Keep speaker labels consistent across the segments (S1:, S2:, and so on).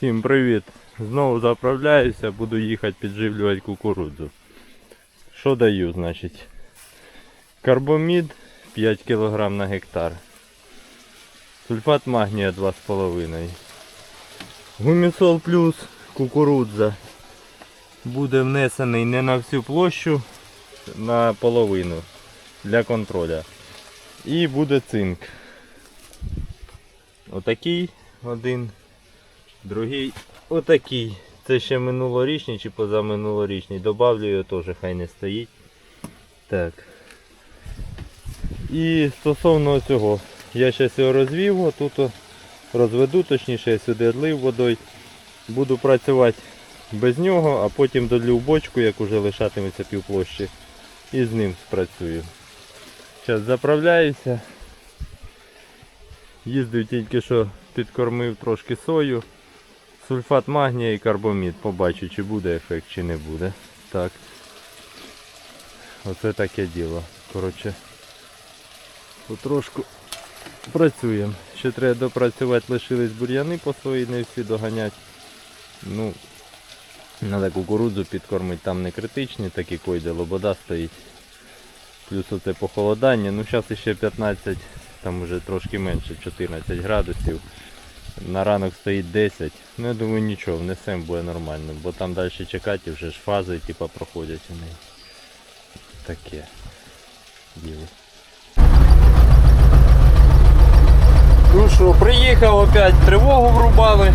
S1: Всім привіт! Знову заправляюся, буду їхати підживлювати кукурудзу. Що даю, значить? Карбомід 5 кг на гектар. Сульфат магнія 2,5. Гумісол плюс кукурудза буде внесений не на всю площу, на половину для контроля. І буде цинк. Отакий один. Другий отакий. Це ще минулорічний чи позаминулорічний. Добавлю його теж, хай не стоїть. Так. І стосовно цього, я зараз його розвів, отут о, розведу, точніше сюди одлив водою. Буду працювати без нього, а потім долю бочку, як уже лишатиметься півплощі. І з ним спрацюю. Зараз заправляюся. Їздив тільки що підкормив трошки сою. Сульфат магнія і карбомід. Побачу, чи буде ефект, чи не буде. Так. Оце таке діло. Коротше. Потрошку працюємо. Ще треба допрацювати, лишились бур'яни по своїй, не всі доганять. Ну, треба кукурудзу підкормити, там не критичні, такі койде, лобода стоїть. Плюс оце похолодання. Ну зараз ще 15, там вже трошки менше, 14 градусів. На ранок стоїть 10. Ну я думаю нічого, внесемо буде нормально, бо там далі чекати вже ж фази типа проходять у неї. Таке діло. Ну що, приїхав опять, тривогу врубали.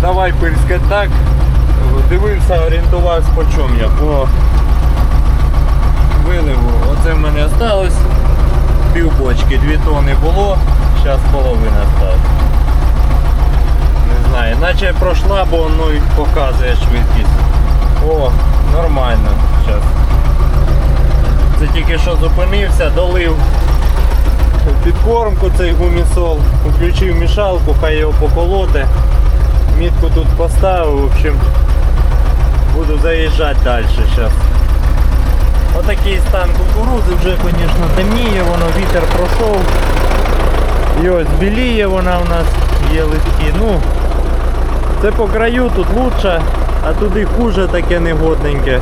S1: Давай пильське так. Дивився, орієнтувався по чому я. По виливу. Оце в мене осталось. Пів бочки, 2 тони було, зараз половина стала. Наче пройшла, бо воно показує швидкість. О, нормально. Зараз. Це тільки що зупинився, долив підкормку цей гумісол, включив мішалку, хай його поколоти. Мітку тут поставив, в общем, буду заїжджати далі зараз. Отакий стан кукурудзи вже, звісно, темніє, воно вітер пройшов. І ось біліє вона у нас, є листки. Ну, це по краю тут лучше, а туди хуже таке негодненьке.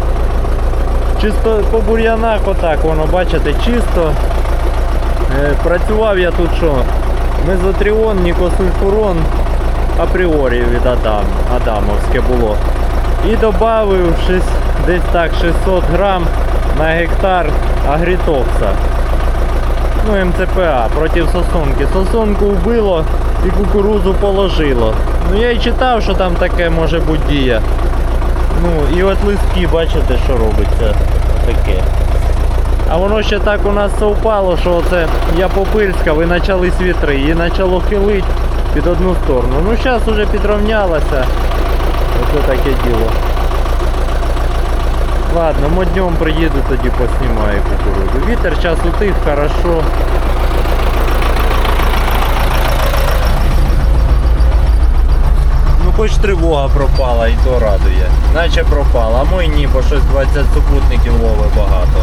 S1: Чисто по бур'янах отак, воно бачите, чисто. Е, Працював я тут що? Мезотріон, нікосульфурон апріорі від Адам, Адамовське було. І додав десь так 600 грам на гектар агрітокса. Ну, МЦПА проти сосонки. Сосонку вбило і кукурузу положило. Ну я і читав, що там таке може бути дія. Ну і от листки, бачите, що робиться таке. А воно ще так у нас совпало, що оце я попирскав і почались вітри, і почало хилить під одну сторону. Ну зараз вже підрівнялося. Оце таке діло. Ладно, мо днем приїду, тоді поснімаю кукурудзу. Вітер час утих, хорошо. Хоч тривога пропала і то радує. Наче пропала, а мой ні, бо щось 20 супутників лови багато.